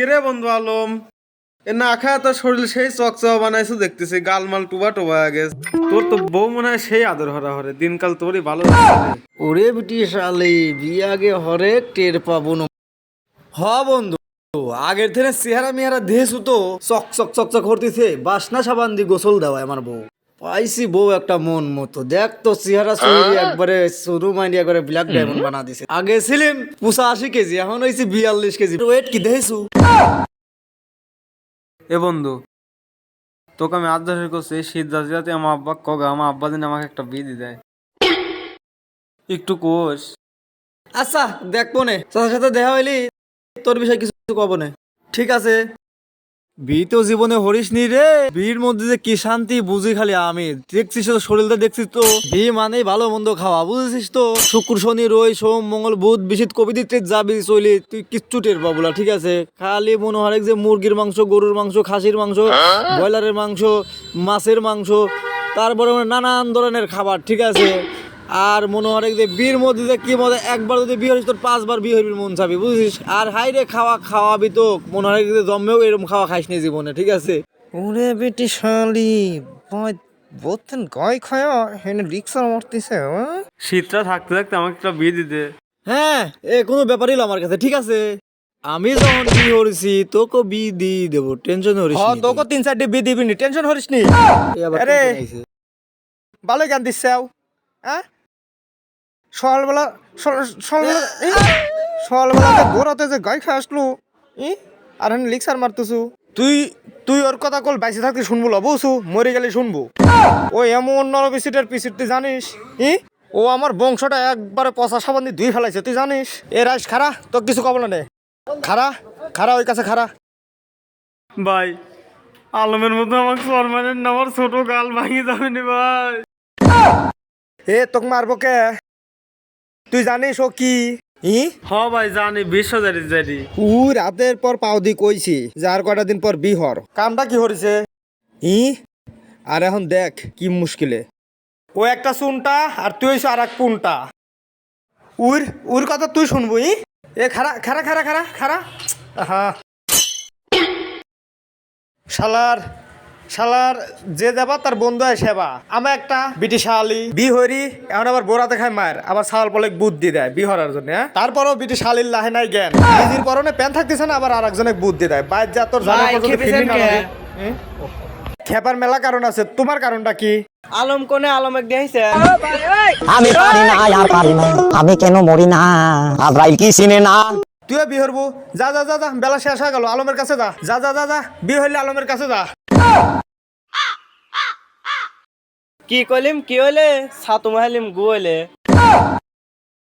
কিরে বন্ধু আলম? এ না খায় তোর শরীর সেই চকচক বানাইছো, দেখতেছি গালমাল টুবা টুবা গেছে। তোর তো বউ মনে হয় সেই আদর হরা হরে, দিনকাল তোরই ভালো ওরে বিটি শালি বিয়ে আগে হরে, টের পাবো না। হ বন্ধু, আগের থেকে চেহারা মেহারা দেহেছু তো চক চক চক চক করতেছে, বাসনা সাবান দিয়ে গোসল দেওয়ায় আমার বউ। পাইছি বউ একটা মন মতো। দেখ তো চেহারা চুরি একবারে শুরু মাইন্ড একবারে ব্ল্যাক ডায়মন্ড বানা দিছে আগে ছিলাম পুষা আশি কেজি এখন হয়েছে বিয়াল্লিশ কেজি। ওয়েট কি দেহেছু এ বন্ধু তোকে আমি আজ ধরে করছি এই শীত যাতে যাতে আমার আব্বা কগা আমার আব্বা দিন আমাকে একটা বিয়ে দেয়। একটু কোষ আচ্ছা দেখব নে তোর সাথে দেখা হইলি তোর বিষয়ে কিছু কব নে। ঠিক আছে। বি তো জীবনে হরিস নি রে। বির মধ্যে যে কি শান্তি, বুঝি খালি আমি। দেখছিস তো শরীরটা, দেখছিস তো? বি মানে ভালো মন্দ খাওয়া, বুঝেছিস তো? শুক্র, শনি, রই, সোম, মঙ্গল, বুধ, বিশিত কবি দিতে যাবি চলি তুই কিচ্ছু টের পাবো ঠিক আছে? খালি মনে হয় যে মুরগির মাংস, গরুর মাংস, খাসির মাংস, ব্রয়লারের মাংস, মাছের মাংস, তারপরে মানে নানান ধরনের খাবার, ঠিক আছে? আর মনে হয় যে বিয়ের মধ্যে যে কি মজা একবার যদি বিয়ে হইস তোর পাঁচবার বিয়ে হইবি মন চাবি বুঝছিস আর হাই রে খাওয়া খাওয়াবি তো মনে হয় যে জন্মেও এরকম খাওয়া খাইস নি জীবনে ঠিক আছে ওরে বেটি শালি বলতেন গাই খায়া হেনে রিক্সার মারতেছে হ্যাঁ? শীতটা থাকতে থাকতে আমাকে একটা বিয়ে দিতে হ্যাঁ এ কোনো ব্যাপারই না আমার কাছে ঠিক আছে আমি যখন বিয়ে করেছি তোকে বিয়ে দিয়ে দেবো টেনশন করিস হ তোকে তিন চারটে বিয়ে দিবি নি টেনশন হরিস নি আরে। আইছে। গান দিচ্ছাও হ্যাঁ সকালবেলা সকাল- সকালবেলা সকালবেলা দৌড়াতে যে গাই খাই আসলো ই আর হেনে রিক্সার মারতেছু। তুই তুই ওর কথা কল বাইসে থাকতে শুনব লবসু মরে গেলে শুনব। ও এমন নরবিসিটের পিসিট তুই জানিস? ই ও আমার বংশটা একবারে পচা সাবান দিয়ে ধুই ফেলাইছে তুই জানিস? এ রাইস খারা তোর কিছু কবল নে। খারা খারা ওই কাছে খারা। ভাই আলমের মতো আমাকে সরমানের নামার ছোট গাল ভাঙিয়ে যাবে নি ভাই। এ তোকে মারবো কে? তুই জানিস ও কি? ই? হ ভাই জানি বিশ্ব জারি জারি উ রাতের পর পাও দি কইছি যার কটা দিন পর বিহর কামটা কি হরিছে? ই? আর এখন দেখ কি মুশকিলে। ও একটা চুনটা আর তুই হইছ আর এক পুনটা। উর উর কথা তুই শুনব ই? এ খারা খারা খারা খারা খারা হ্যাঁ শালার শালার যে যাবা তার বন্ধু হয় সেবা। আমার একটা বিটি শালি বিহরি এখন আবার বোরাতে খায় মায়ের আবার শাল বলে বুদ্ধি দেয় বিহরার জন্য হ্যাঁ? তারপরও বিটি শালির লাহে নাই জ্ঞান। নিজের পরনে প্যান থাকতেছে না আবার আর একজনে বুদ্ধি দেয়। বাইর যা তোর জানা পর্যন্ত? খেপার মেলা কারণ আছে। তোমার কারণটা কি? আলম কোনে আলম এক দেখাইছে? আমি পারি না আর পারি না। আমি কেন মরি না? আজরাইল কি চিনে না? তুইও বিয়ে হরবো। যা যা যা যা বেলা শেষ হয়ে গেল। আলমের কাছে যা। যা যা যা যা। বিয়ে হইলে আলমের কাছে যা। কি কলিম কি হলে সাতু মাহালিম গু হইলে।